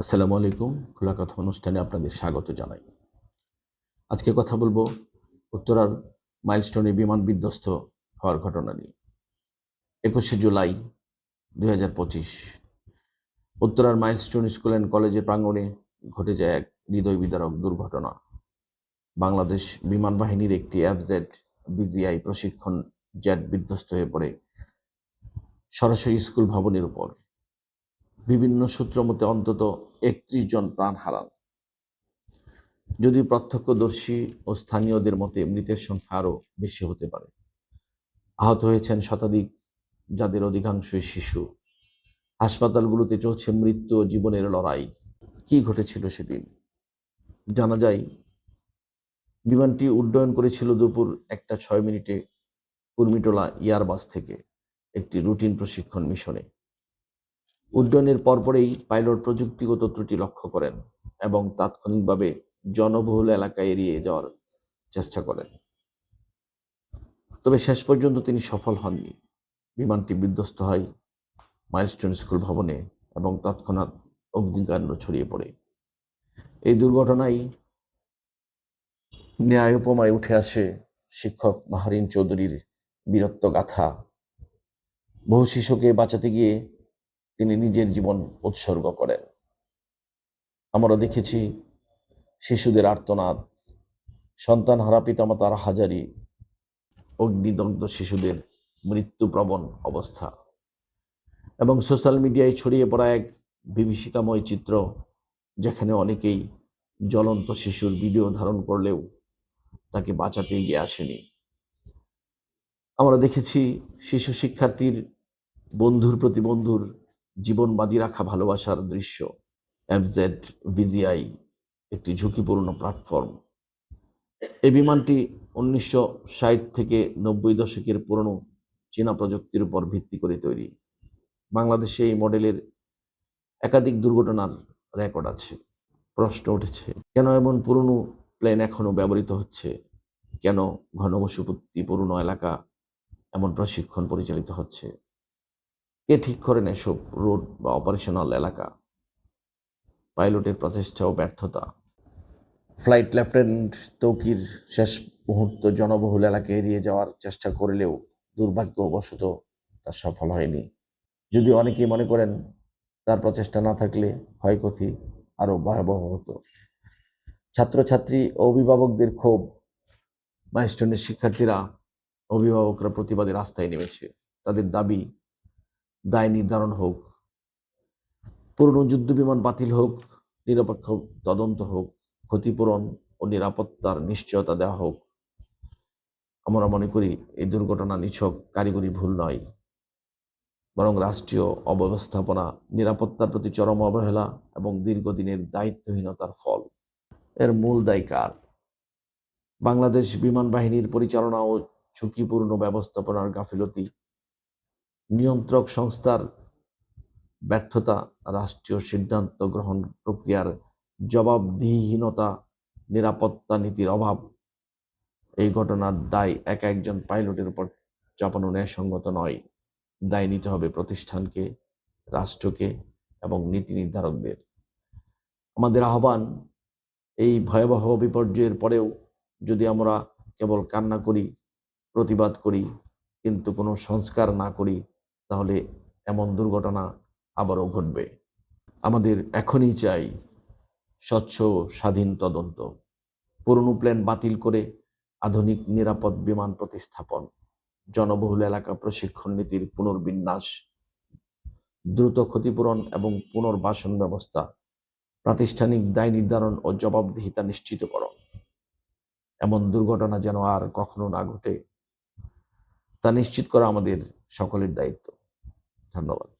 আসসালামু আলাইকুম খোলা কথা অনুষ্ঠানে আপনাদের স্বাগত জানাই। আজকে কথা বলব উত্তরার মাইলস্টোনে বিমান বিধ্বস্ত হওয়ার ঘটনা নিয়ে। একুশে জুলাই দুই হাজার পঁচিশ, উত্তরার মাইলস্টোন স্কুল অ্যান্ড কলেজের প্রাঙ্গণে ঘটে যায় এক হৃদয় বিদারক দুর্ঘটনা। বাংলাদেশ বিমান বাহিনীর একটি অ্যাফজেড বিজিআই প্রশিক্ষণ জেট বিধ্বস্ত হয়ে পড়ে সরাসরি স্কুল ভবনের উপর। বিভিন্ন সূত্র মতে অন্তত একত্রিশ জন প্রাণ হারান। যদি প্রত্যক্ষদর্শী ও স্থানীয়দের মতে মৃতের সংখ্যা আরও বেশি হতে পারে। আহত হয়েছেন শতাধিক, যাদের অধিকাংশই শিশু। হাসপাতালগুলোতে চলছে মৃত্যু ও জীবনের লড়াই। কি ঘটেছিল সেদিন? জানা যায়, বিমানটি উড্ডয়ন করেছিল দুপুর একটা ছয় মিনিটে কুর্মিটোলা এয়ারবাস থেকে, একটি রুটিন প্রশিক্ষণ মিশনে। উড্ডয়নের পরপরেই পাইলট প্রযুক্তিগত ত্রুটি লক্ষ্য করেন এবং তাৎক্ষণিকভাবে জনবহুল এলাকা এড়িয়ে যাওয়ার চেষ্টা করেন। তবে শেষ পর্যন্ত তিনি সফল হননি। বিমানটি বিধ্বস্ত হয় মাইলস্টোন স্কুল ভবনে এবং তৎক্ষণাৎ অগ্নিকাণ্ড ছড়িয়ে পড়ে। এই দুর্ঘটনায় ন্যায় উপমায় উঠে আসে শিক্ষক মাহারিন চৌধুরীর বীরত্ব গাথা। বহু শিশুকে বাঁচাতে গিয়ে তিনি নিজের জীবন উৎসর্গ করেন। আমরা দেখেছি শিশুদের আর্তনাদ, সন্তান হারা পিতামাতার হাজারি, অগ্নিদগ্ধ শিশুদের মৃত্যুপ্রবণ অবস্থা এবং সোশ্যাল মিডিয়ায় ছড়িয়ে পড়া এক বিভীষিকাময় চিত্র যেখানে অনেকেই জ্বলন্ত শিশুর ভিডিও ধারণ করলেও তাকে বাঁচাতে এগিয়ে আসেনি। আমরা দেখেছি শিশু শিক্ষার্থীর বন্ধুর প্রতি বন্ধুর জীবন বাজি রাখা ভালোবাসার দৃশ্য এফজেড ভিজিআই একটি ঝুঁকিপূর্ণ প্ল্যাটফর্ম এই বিমানটি উনিশশো ষাট থেকে নব্বই দশকের পুরনো চীনা প্রযুক্তির উপর ভিত্তি করে তৈরি। বাংলাদেশে এই মডেলের একাধিক দুর্ঘটনার রেকর্ড আছে। প্রশ্ন উঠেছে, কেন এমন পুরনো প্লেন এখনও ব্যবহৃত হচ্ছে? কেন ঘনবসতিপূর্ণ এলাকা এমন প্রশিক্ষণ পরিচালিত হচ্ছে? কে ঠিক করেন এসব রোড বা অপারেশনাল এলাকা। পাইলটের প্রচেষ্টা ও ব্যর্থতা। ফ্লাইট লেফটেন্যান্ট তৌকির শেষ মুহূর্ত জনবহুল এলাকা এড়িয়ে যাওয়ার চেষ্টা করলেও দুর্ভাগ্যবশত তা সফল হয়নি। যদি অনেকেই মনে করেন তার প্রচেষ্টা না থাকলে ক্ষয়ক্ষতি আরও ভয়াবহ হতো। ছাত্রছাত্রী ও অভিভাবকদের ক্ষোভ। মাইস্টনের শিক্ষার্থীরা অভিভাবকরা প্রতিবাদে রাস্তায় নেমেছে। তাদের দাবি দায় নির্ধারণ হোক, পুরনো যুদ্ধ বিমান বাতিল হোক, নিরপেক্ষ তদন্ত হোক, ক্ষতিপূরণ ও নিরাপত্তার নিশ্চয়তা দেওয়া হোক, আমরা মনে করি এই দুর্ঘটনা নিছক, কারিগরি ভুল নয়। বরং রাষ্ট্রীয় অব্যবস্থাপনা, নিরাপত্তার প্রতি চরম অবহেলা এবং দীর্ঘদিনের দায়িত্বহীনতার ফল। এর মূল দায়ী কার? বাংলাদেশ বিমান বাহিনীর পরিচালনা ও ঝুঁকিপূর্ণ ব্যবস্থাপনার গাফিলতি নিয়ন্ত্রক সংস্থার ব্যর্থতা, রাষ্ট্রীয় সিদ্ধান্ত গ্রহণ প্রক্রিয়ার জবাবদিহীনতা, নিরাপত্তা নীতির অভাব, এই ঘটনার দায় এক একজন পাইলটের উপর চাপানো ন্যায়সঙ্গত নয়। দায় নিতে হবে প্রতিষ্ঠানকে, রাষ্ট্রকে এবং নীতি নির্ধারকদের। আমাদের আহ্বান, এই ভয়াবহ বিপর্যয়ের পরেও যদি আমরা কেবল কান্না করি, প্রতিবাদ করি, কিন্তু কোনো সংস্কার না করি তাহলে এমন দুর্ঘটনা আবারও ঘটবে। আমাদের এখনই চাই স্বচ্ছ, স্বাধীন তদন্ত। পুরনো প্ল্যান বাতিল করে আধুনিক, নিরাপদ বিমান প্রতিস্থাপন। জনবহুল এলাকা প্রশিক্ষণ নীতির পুনর্বিন্যাস। দ্রুত ক্ষতিপূরণ এবং পুনর্বাসন ব্যবস্থা। প্রাতিষ্ঠানিক দায় নির্ধারণ ও জবাবদিহিতা নিশ্চিত নিশ্চিতকরণ। এমন দুর্ঘটনা যেন আর কখনো না ঘটে, তা নিশ্চিত করা আমাদের সকলের দায়িত্ব। ধন্যবাদ।